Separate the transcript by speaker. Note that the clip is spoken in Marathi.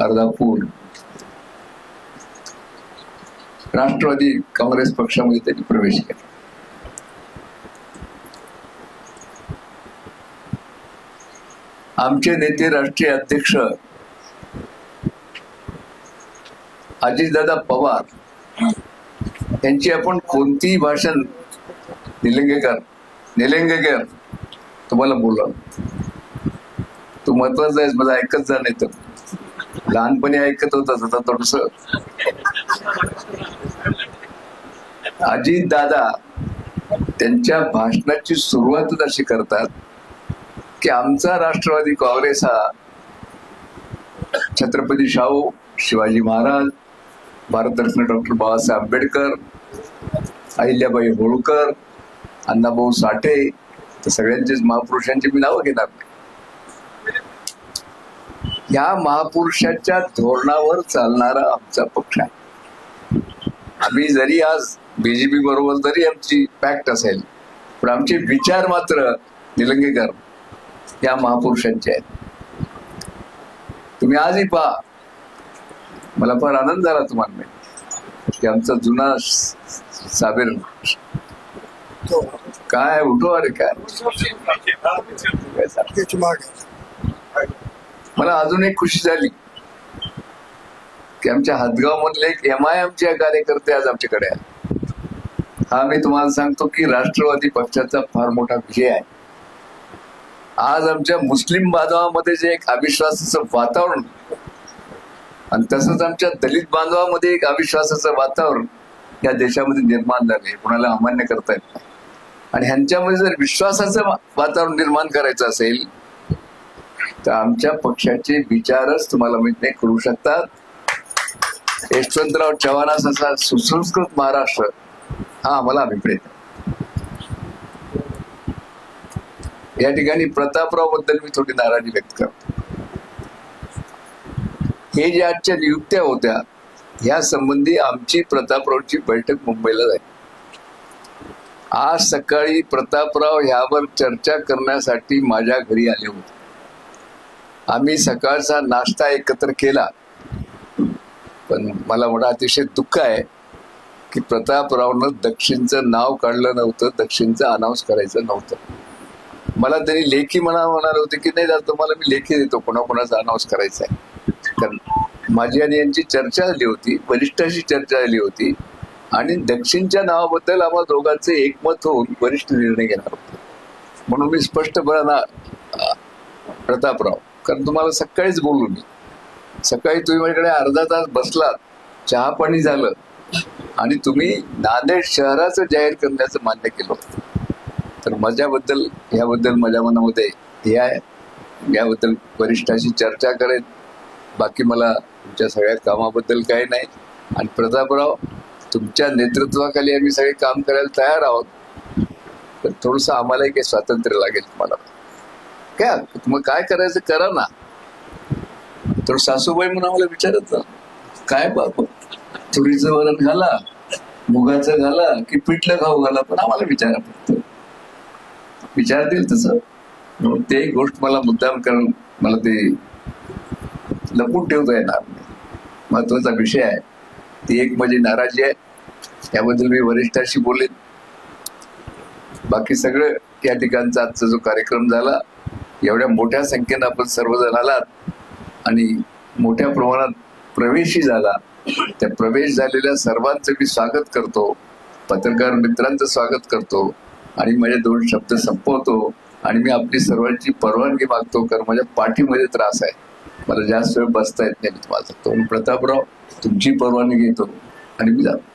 Speaker 1: अर्धापूर राष्ट्रवादी काँग्रेस पक्षामध्ये त्यांनी प्रवेश केला. आमचे नेते राष्ट्रीय अध्यक्ष अजितदादा पवार यांची आपण कोणतीही भाषण निलंगेकर निलंगेकर तुम्हाला बोला तू महत्त्वाचा आहेस माझं ऐकत जा नाही तर लहानपणी ऐकत होत आता थोडस. अजित दादा त्यांच्या भाषणाची सुरुवातच अशी करतात की आमचा राष्ट्रवादी काँग्रेस हा छत्रपती शाहू शिवाजी महाराज भारतरत्न डॉक्टर बाबासाहेब आंबेडकर अहिल्याबाई होळकर अण्णाभाऊ साठे तर सगळ्यांचेच महापुरुषांची मी नावं घेणार नाही. या महापुरुषाच्या धोरणावर चालणारा आमचा पक्ष आहे. आम्ही जरी आज बीजेपी बरोबर जरी आमची पॅक्ट असेल पण आमचे विचार मात्र निलंगेकर या महापुरुषांचे आहेत. तुम्ही आजही पहा. मला फार आनंद झाला तुम्हाला की आमचा जुना साबीर काय उठो अरे काय काय सांगू?
Speaker 2: त्याची माग आहे.
Speaker 1: मला अजून एक खुशी झाली की आमच्या हातगाव मधले एक एम आय एमचे कार्यकर्ते आज आमच्याकडे आहे हा मी तुम्हाला सांगतो की राष्ट्रवादी पक्षाचा फार मोठा विजय आहे. आज आमच्या मुस्लिम बांधवामध्ये जे एक अविश्वासाचं वातावरण आणि तसंच आमच्या दलित बांधवामध्ये एक अविश्वासाचं वातावरण या देशामध्ये निर्माण झाले कुणाला अमान्य करता येत नाही. आणि ह्यांच्यामध्ये जर विश्वासाचं वातावरण निर्माण करायचं असेल तर आमच्या पक्षाचे विचारच तुम्हाला माहीत करू शकतात. यशवंतराव चव्हाणासारखा सुसंस्कृत महाराष्ट्र. हा आम्हाला अभिप्रेत या ठिकाणी प्रतापरावबद्दल मी थोडी नाराजी व्यक्त करतो. हे जे आजच्या नियुक्त्या होत्या या संबंधी आमची प्रतापरावची बैठक मुंबईला झाली. आज सकाळी प्रतापराव ह्यावर चर्चा करण्यासाठी माझ्या घरी आले होते. आम्ही सकाळचा नाश्ता एकत्र केला. पण मला म्हणा अतिशय दुःख आहे की प्रतापरावनं दक्षिणचं नाव काढलं नव्हतं दक्षिणचं अनाऊन्स करायचं नव्हतं. मला त्यांनी लेखी म्हणा म्हणाले होते की नाही दादा तुम्हाला मी लेखी देतो कोणाकोणाचा अनाऊन्स करायचा आहे कारण माझी आणि यांची चर्चा झाली होती वरिष्ठाशी चर्चा झाली होती आणि दक्षिणच्या नावाबद्दल आम्हा दोघांचे एकमत होऊन वरिष्ठ निर्णय घेणार होते. म्हणून मी स्पष्टपणा प्रतापराव कारण तुम्हाला सकाळीच बोललो मी. सकाळी तुम्ही माझ्याकडे अर्धा तास बसलात चहा पाणी झालं आणि तुम्ही नांदेड शहराचं जाहीर करण्याचं मान्य केलं होतं. तर माझ्याबद्दल ह्याबद्दल माझ्या मनामध्ये हे आहे. याबद्दल वरिष्ठाशी चर्चा करेन. बाकी मला तुमच्या सगळ्या कामाबद्दल काही नाही. आणि प्रतापराव तुमच्या नेतृत्वाखाली आम्ही सगळे काम करायला तयार आहोत. पण थोडंसं आम्हाला एक स्वातंत्र्य लागेल तुम्हाला. काय? मग काय करायचं? करा ना. तर सासूबाई म्हणून आम्हाला विचारत काय बाप? तुरीचं वरण घाला मुगाचं घाला की पिठलं खाऊ घाला पण आम्हाला विचारा फक्त. विचारतील तसं. म्हणून ते गोष्ट मला मुद्दाम कारण मला ते लपून ठेवता येणार महत्त्वाचा विषय आहे. ती एक माझी नाराजी आहे. याबद्दल मी वरिष्ठाशी बोलेन. बाकी सगळं या ठिकाणचा आजचा जो कार्यक्रम झाला एवढ्या मोठ्या संख्येनं आपण सर्वजण आलात आणि मोठ्या प्रमाणात प्रवेशही झाला. त्या प्रवेश झालेल्या सर्वांचं मी स्वागत करतो. पत्रकार मित्रांचं स्वागत करतो. आणि माझे दोन शब्द संपवतो. आणि मी आपली सर्वांची परवानगी मागतो कारण माझ्या पाठीमध्ये त्रास आहे. मला जास्त वेळ बसता येत नाही. मी तुम्हाला तो प्रतापराव तुमची परवानगी घेतो. आणि मी जातो.